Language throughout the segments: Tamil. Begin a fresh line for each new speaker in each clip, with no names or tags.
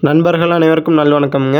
நண்பர்கள் அனைவருக்கும் நல்வணக்கம்ங்க.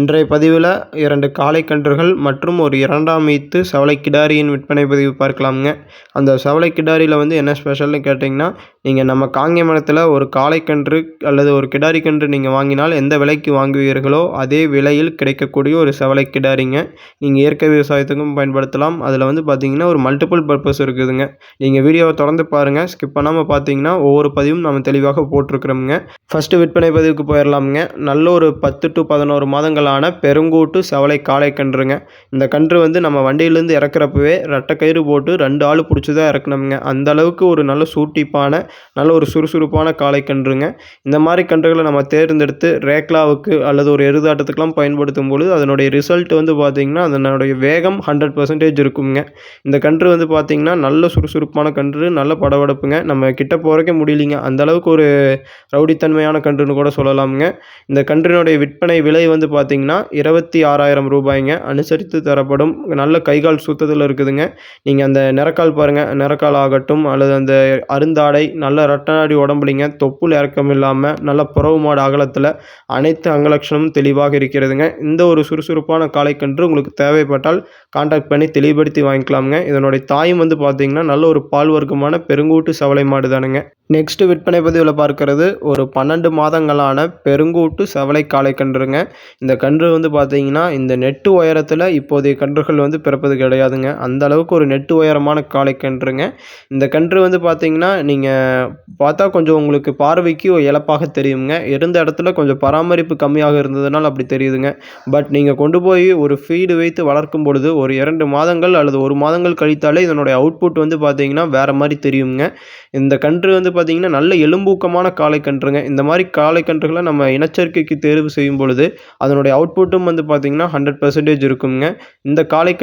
இன்றைய பதிவில் இரண்டு காளை கன்றுகள் மற்றும் ஒரு இரண்டாம் ஈத்து சவளை கிடாரியின் விற்பனை பதிவு பார்க்கலாமுங்க. அந்த சவளை கிடாரியில் வந்து என்ன ஸ்பெஷல்னு கேட்டிங்கன்னா நீங்கள் நம்ம காங்கேயமரத்தில் ஒரு காளை கன்று அல்லது ஒரு கிடாரி கன்று நீங்கள் வாங்கினால் எந்த விலைக்கு வாங்குவீர்களோ அதே விலையில் கிடைக்கக்கூடிய ஒரு சவளை கிடாரிங்க. நீங்கள் இயற்கை விவசாயத்துக்கும் பயன்படுத்தலாம். அதில் வந்து பார்த்தீங்கன்னா ஒரு மல்டிபிள் பர்பஸ் இருக்குதுங்க. நீங்கள் வீடியோவை தொடர்ந்து பாருங்கள் ஸ்கிப் பண்ணாமல் பார்த்தீங்கன்னா ஒவ்வொரு பதிவும் நம்ம தெளிவாக போட்டிருக்கிறோமுங்க. ஃபஸ்ட்டு விற்பனை பதிவுக்கு போயிடலாமுங்க நல்ல ஒரு பத்து டு பதினோரு மாதங்கள் மாதங்களான பெருங்கூட்டு சவளை காளை கன்றுங்க. இந்த கன்று வந்து நம்ம வண்டியிலேருந்து இறக்குறப்பவே ரெட்டை கயிறு போட்டு ரெண்டு ஆள் பிடிச்சி தான் இறக்கணுங்க அந்த அளவுக்கு ஒரு நல்ல சூட்டிப்பான நல்ல ஒரு சுறுசுறுப்பான காளை கன்றுங்க. இந்த மாதிரி கன்றுகளை நம்ம தேர்ந்தெடுத்து ரேக்லாவுக்கு அல்லது ஒரு எருதாட்டத்துக்கெலாம் பயன்படுத்தும் பொழுது அதனுடைய ரிசல்ட் வந்து பார்த்திங்கன்னா அதனுடைய வேகம் ஹண்ட்ரட் பர்சன்டேஜ் இருக்குங்க. இந்த கன்று வந்து பார்த்திங்கன்னா நல்ல சுறுசுறுப்பான கன்று நல்ல படபடப்புங்க. நம்ம கிட்ட போகிறக்கே முடியலிங்க. அந்த அளவுக்கு ஒரு ரவுடித்தன்மையான கன்றுன்னு கூட சொல்லலாமுங்க. இந்த கன்றினுடைய விற்பனை விலை வந்து பார்த்திங்கன்னா இருபத்தி ஆறாயிரம் ரூபாய்ங்க. அனுசரித்து தரப்படும். நல்ல கைகால் சுத்தத்தில் இருக்குதுங்க. நீங்கள் அந்த நிறக்கால் பாருங்கள் நிறக்கால் ஆகட்டும் அல்லது அந்த அருந்தாடை நல்ல ரட்டநாடி உடம்புலிங்க. தொப்புள் இறக்கம் இல்லாமல் நல்ல புறவு மாடு அகலத்தில் அனைத்து அங்கலட்சணமும் தெளிவாக இருக்கிறதுங்க. இந்த ஒரு சுறுசுறுப்பான காலைக்கன்று உங்களுக்கு தேவைப்பட்டால் காண்டாக்ட் பண்ணி தெளிவுபடுத்தி வாங்கிக்கலாமுங்க. இதனுடைய தாயும் வந்து பார்த்தீங்கன்னா நல்ல ஒரு பால் வர்க்கமான பெருங்கூட்டு சவலை மாடு தானுங்க. நெக்ஸ்ட் விற்பனை பதிவில் பார்க்கறது ஒரு பன்னெண்டு மாதங்களான பெருங்கூட்டு சவலை காளை கன்றுங்க இந்த கன்று வந்து பார்த்தீங்கன்னா இந்த நெட்டு உயரத்தில் இப்போதைய கன்றுகள் வந்து பிறப்பது கிடையாதுங்க. அந்த அளவுக்கு ஒரு நெட்டு உயரமான காளை கன்றுங்க. இந்த கன்று வந்து பார்த்தீங்கன்னா நீங்கள் பார்த்தா கொஞ்சம் உங்களுக்கு பார்வைக்கு இழப்பாக தெரியுங்க. இருந்த இடத்துல கொஞ்சம் பராமரிப்பு கம்மியாக இருந்ததுனால அப்படி தெரியுதுங்க. பட் நீங்கள் கொண்டு போய் ஒரு ஃபீடு வைத்து வளர்க்கும் பொழுது ஒரு இரண்டு மாதங்கள் அல்லது ஒரு மாதங்கள் கழித்தாலே இதனுடைய அவுட்புட் வந்து பார்த்தீங்கன்னா வேறு மாதிரி தெரியுங்க. இந்த கன்று வந்து பார்த்தீங்கன்னா நல்ல எலும்பூக்கமான காளை கன்றுங்க. இந்த மாதிரி காளை கன்றுகளை நம்ம இனச்சேர்க்கைக்கு தேர்வு செய்யும் பொழுது அதனுடைய அவுட்புட்டும் வந்து பார்த்திங்கன்னா ஹண்ட்ரட் பர்சன்டேஜ் இருக்குங்க. இந்த காளை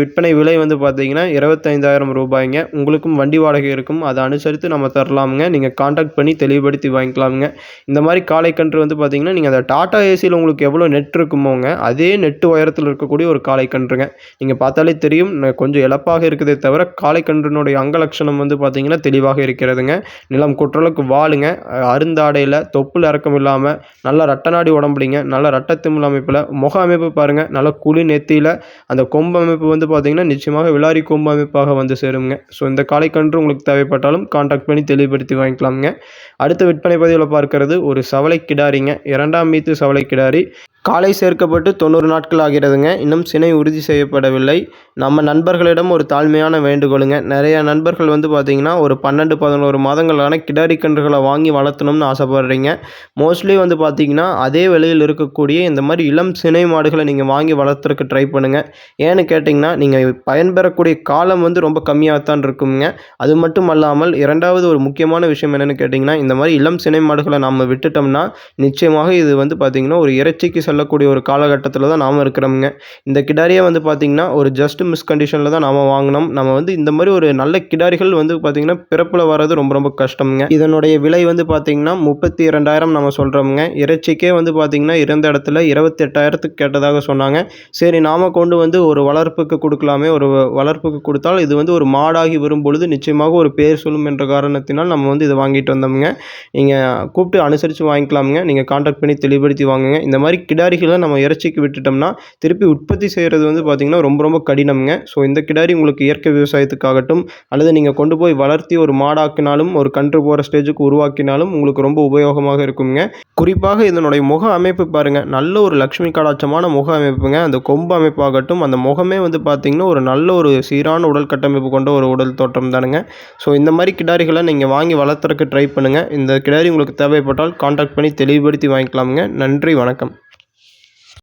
விற்பனை விலை வந்து பார்த்திங்கன்னா இருபத்தைந்தாயிரம் ரூபாய்ங்க. உங்களுக்கும் வண்டி வாடகை இருக்கும். அதை அனுசரித்து நம்ம தரலாமுங்க. நீங்கள் காண்டாக்ட் பண்ணி தெளிவுபடுத்தி வாங்கிக்கலாமுங்க. இந்த மாதிரி காளைக்கன்று வந்து பார்த்திங்கன்னா நீங்கள் அந்த டாட்டா ஏசியில் உங்களுக்கு எவ்வளோ நெட் இருக்குமோங்க அதே நெட்டு உயரத்தில் இருக்கக்கூடிய ஒரு காளைக்கன்றுங்க. நீங்கள் பார்த்தாலே தெரியும் கொஞ்சம் இழப்பாக இருக்குதே தவிர காளை அங்கலட்சணம் வந்து பார்த்திங்கன்னா தெளிவாக இருக்கிறதுங்க. நிலம் குற்றளவுக்கு வாளுங்க அருந்தாடையில் தொப்புள் இறக்கம் இல்லாமல் நல்ல ரட்டநாடி உடம்புலிங்க. நல்ல உடம்புல அமைப்பில் முக அமைப்பு பாருங்கள் நல்ல குழி நெத்தியில் அந்த கொம்பு அமைப்பு வந்து பார்த்திங்கன்னா நிச்சயமாக விளாரி கொம்பு அமைப்பாக வந்து சேருங்க ஸோ இந்த காளைக்கன்று உங்களுக்கு தேவைப்பட்டாலும் காண்டாக்ட் பண்ணி தெளிவுபடுத்தி வாங்கிக்கலாமுங்க. அடுத்த விற்பனை பதிவில் பார்க்கறது ஒரு சவலை கிடாரிங்க. இரண்டாம் மீத்து சவலை கிடாரி. காலை சேர்க்கப்பட்டு தொண்ணூறு நாட்கள் ஆகிறதுங்க. இன்னும் சினை உறுதி செய்யப்படவில்லை. நம்ம நண்பர்களிடம் ஒரு தாழ்மையான வேண்டுகோளுங்க. நிறைய நண்பர்கள் வந்து பார்த்திங்கன்னா ஒரு பன்னெண்டு பதினோரு மாதங்களான கிடாரி கன்றுகளை வாங்கி வளர்த்தணும்னு ஆசைப்படுறீங்க. மோஸ்ட்லி வந்து பார்த்திங்கன்னா அதே விலையில் இருக்கக்கூடிய இந்த மாதிரி இளம் சினை மாடுகளை நீங்கள் வாங்கி வளர்த்துறதுக்கு ட்ரை பண்ணுங்கள் ஏன்னு கேட்டிங்கன்னா நீங்கள் பயன்பெறக்கூடிய காலம் வந்து ரொம்ப கம்மியாகத்தான் இருக்குங்க. அது மட்டும் அல்லாமல் இரண்டாவது ஒரு முக்கியமான விஷயம் என்னென்னு கேட்டிங்கன்னா இந்த மாதிரி இளம் சினை மாடுகளை நம்ம விட்டுட்டோம்னா நிச்சயமாக இது வந்து பார்த்திங்கன்னா ஒரு இறைச்சிக்கு செல்லக்கூடிய ஒரு காலகட்டத்தில் தான் நாம் இருக்கிறோமுங்க. இந்த கிடாரியை வந்து பார்த்திங்கன்னா ஒரு ஜஸ்ட் மிஸ் கண்டிஷனில் தான் நாம் வாங்கினோம். நம்ம வந்து இந்த மாதிரி ஒரு நல்ல கிடாரிகள் வந்து பார்த்திங்கன்னா பிறப்பில் வர்றது ரொம்ப ரொம்ப கஷ்டமுங்க. இதனுடைய விலை வந்து பார்த்திங்கன்னா முப்பத்தி இரண்டாயிரம் நம்ம சொல்கிறோமுங்க இறைச்சிக்கே வந்து பார்த்திங்கன்னா இருந்த இடத்துல இருபத்தி எட்டாயிரத்துக்கு கேட்டதாக சொன்னாங்க. சரி நாம் கொண்டு வந்து ஒரு வளர்ப்புக்கு கொடுக்கலாமே. ஒரு வளர்ப்புக்கு கொடுத்தால் இது வந்து ஒரு மாடாகி வரும் பொழுது நிச்சயமாக ஒரு பேர் சொல்லும் என்ற காரணத்தினால் நம்ம வந்து இதை வாங்கிட்டு வந்தோமுங்க. நீங்கள் கூப்பிட்டு அனுசரித்து வாங்கிக்கலாமுங்க. நீங்கள் காண்டாக்ட் பண்ணி தெளிவுபடுத்தி வாங்குங்க. இந்த மாதிரி கிடாரிகளை நம்ம இறைச்சிக்கு விட்டுட்டோம்னா திருப்பி உற்பத்தி செய்கிறது வந்து பார்த்திங்கன்னா ரொம்ப ரொம்ப கடினம்ங்க. ஸோ இந்த கிடாரி உங்களுக்கு இயற்கை விவசாயத்துக்காகட்டும் அல்லது நீங்கள் கொண்டு போய் வளர்த்தி ஒரு மாடாக்கினாலும் ஒரு கன்று போகிற ஸ்டேஜுக்கு உருவாக்கினாலும் உங்களுக்கு ரொம்ப உபயோகமாக இருக்குங்க. குறிப்பாக இதனுடைய முக அமைப்பு பாருங்கள் நல்ல ஒரு லக்ஷ்மி கடாட்சமான முக அமைப்புங்க. அந்த கொம்பு அமைப்பாகட்டும் அந்த முகமே வந்து பார்த்திங்கன்னா ஒரு நல்ல ஒரு சீரான உடல் கட்டமைப்பு கொண்ட ஒரு உடல் தோற்றம் தானுங்க. ஸோ இந்த மாதிரி கிடாரிகளை நீங்கள் வாங்கி வளர்த்துறக்கு ட்ரை பண்ணுங்கள் இந்த கிடாரி உங்களுக்கு தேவைப்பட்டால் காண்டாக்ட் பண்ணி தெளிவுபடுத்தி வாங்கிக்கலாமுங்க. நன்றி வணக்கம்.